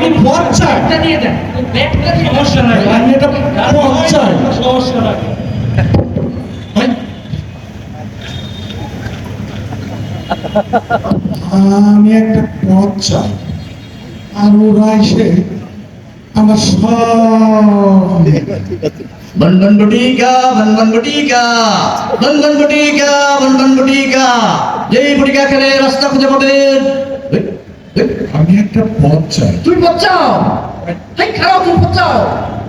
আপনি পথ চাই নিয়ে দেন। সমস্যা আমি একটা পথ চাই আর এসে আমার সব। বন্ধন বুটিকা বন্ধন বুটিকা বন্ধন বুটিকা বন্ধন বুটিকা যেই বুটিকা খেলে রাস্তা খুঁজে পাবেন। আমি একটা পথ চাই। তুমি পথ চাও? হাই খারাপ তুমি পথ চাও?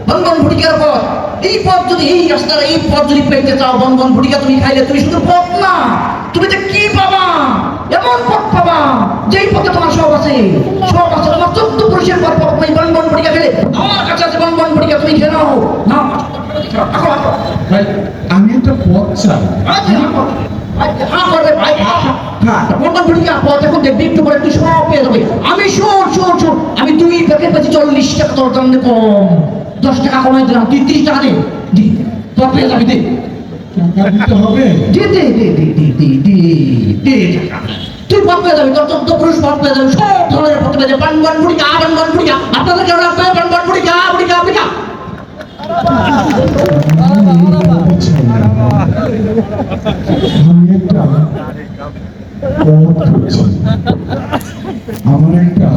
বন বন বুটিকার পথ। এই পথ যদি এই রাস্তার এই পথ যদি পেতে চাও বন্ধন ভুটিকা তুমি খাইলে তুমি শুধু পথ না তুমি তো কি পাবা? এমন পথ পাবা যেই পথে তোমার সব আছে। সব আছে তোমার চোদ্দ পুরুষের পথ পাবো তুমি বন বন বুটিকা খেলে। আমার কাছে আছে বন বন বুটিকা তুমি খেয়ে নাও। না। ভাই আমি একটা পথ চাই। আচ্ছা, আচ্ছা, হ্যাঁ করবে। হ্যাঁ মোটা মুড়ি আপদ এখন একটু পরে পেয়ে যাবে। আমি শোন শোন শোন আমি দুই প্যাকেট পাচ্ছি চল্লিশ কম। দশ টাকা কমাই দিলাম তিরিশ টাকা তুই ভাব যাবি তোর চোদ্দ পুরুষ ভাব পেয়ে যাবি সব ধরনের ভাব আমি একটা আমার একটা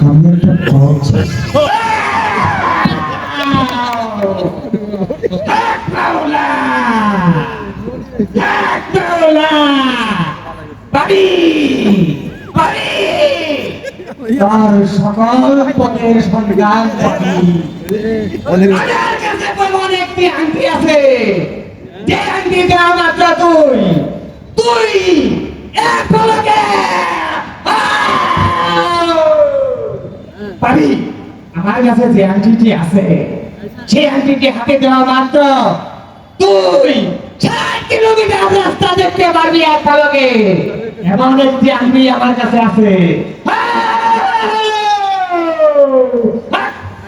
আমি একটা পথ চাই তার সকল পথের সন্ধান আমার কাছে একটি আংটি আছে। যে আংটি দেওয়া মাত্র তুই তুই আমার কাছে যে আংটিটি আছে, সেই আংটিটি হাতে দেওয়া মাত্র। তুই ষাট কিলোমিটার রাস্তা দেখতে পারবি এক পলকে। এমন একটি আংটি আমার কাছে আছে।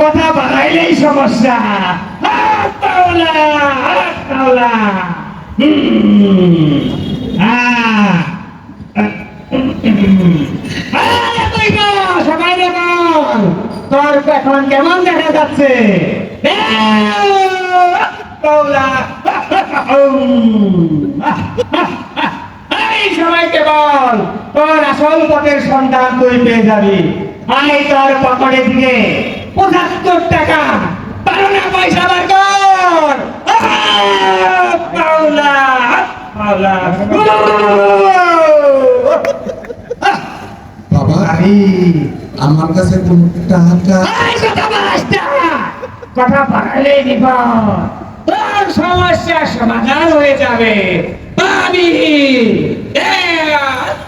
কথা বাড়াইলেই সমস্যা। তোর এখন কেমন দেখা যাচ্ছে? সবাইকে বল, তোর আসল পথের সন্তান তুই পেয়ে যাবি। আই তোর পকেটে দিকে। পঁচাত্তর টাকা পারো না পয়সা বার কর। আহ, পাওলা পাওলা বাবা আমার কাছে কোনো টাকা। কথা বিপদ। তোর সমস্যার সমাধান হয়ে যাবে। পাবি।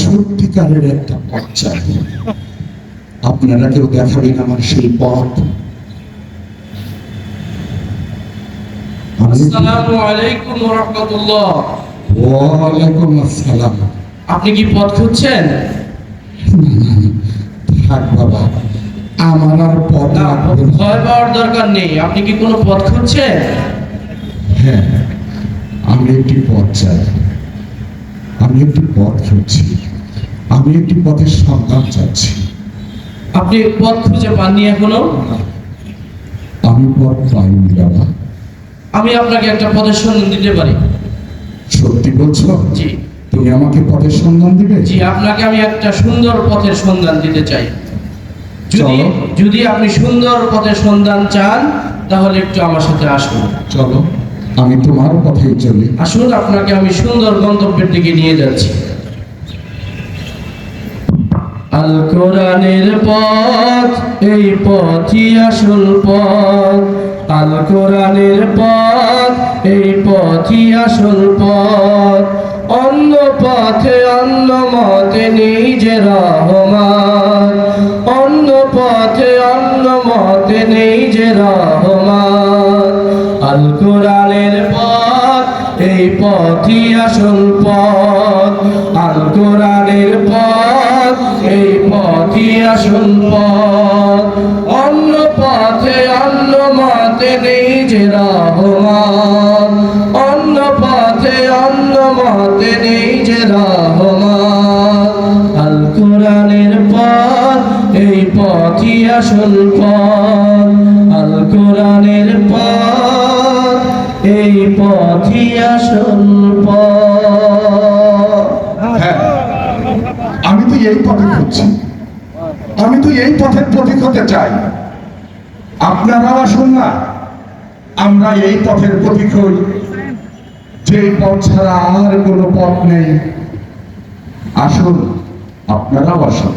সত্যিকারের একটা পথ চাই আপনারা কেউ দেখাবেন আমার সেই পথ? আসসালামু আলাইকুম ওয়া রাহমাতুল্লাহ। ওয়ালাইকুম আসসালাম। আপনি কি পথ খুঁজছেন? থাক বাবা আমার আর পথ। ভয় পাওয়ার দরকার নেই। আপনি কি কোনো পথ খুঁজছেন? হ্যাঁ আমি একটি পথ চাই। আমি একটি পথ খুঁজছি। আমি একটি পথের সন্ধান চাচ্ছি। আপনি পথ খুঁজে পাননি এখনও? আমি পথ পাইনি বাবা। আমি আপনাকে একটা পথের সন্ধান দিতে পারি। সত্যি বলছো? জি। তুমি আমাকে পথের সন্ধান দিবে? জি আপনাকে আমি একটা সুন্দর পথের সন্ধান দিতে চাই। যদি। যদি আপনি সুন্দর পথের সন্ধান চান তাহলে একটু আমার সাথে আসুন। চলো। আমি তোমার পথেই চলি আসুন, আপনাকে আমি সুন্দর গন্তব্যের দিকে নিয়ে যাচ্ছি। আল কোরআনের পথ, এই পথই আসল পথ। আল কোরআনের পথ, এই পথই আসল পথ। অন্য পথে, অন্য মতে নেই যে রহমান। অন্য পথে, অন্য মতে নেই যে রহমান। আল পথ, এই পথই আসল পথ। আল পথ, এই পথই আসল পথ। অন্য পথে, অন্য মতে নেই যে রহমান অন্য পথে, অন্য মতে নেই যে রহমান আল পথ, এই পথই আসল পথ। আল পথ হ্যাঁ আমি তো এই পথে খুঁজছি। আমি তো এই পথের পথিক হতে চাই। আপনারাও আসুন না? আমরা এই পথের পথিক হই। যে পথ ছাড়া আর কোনো পথ নেই। আসুন আপনারাও আসুন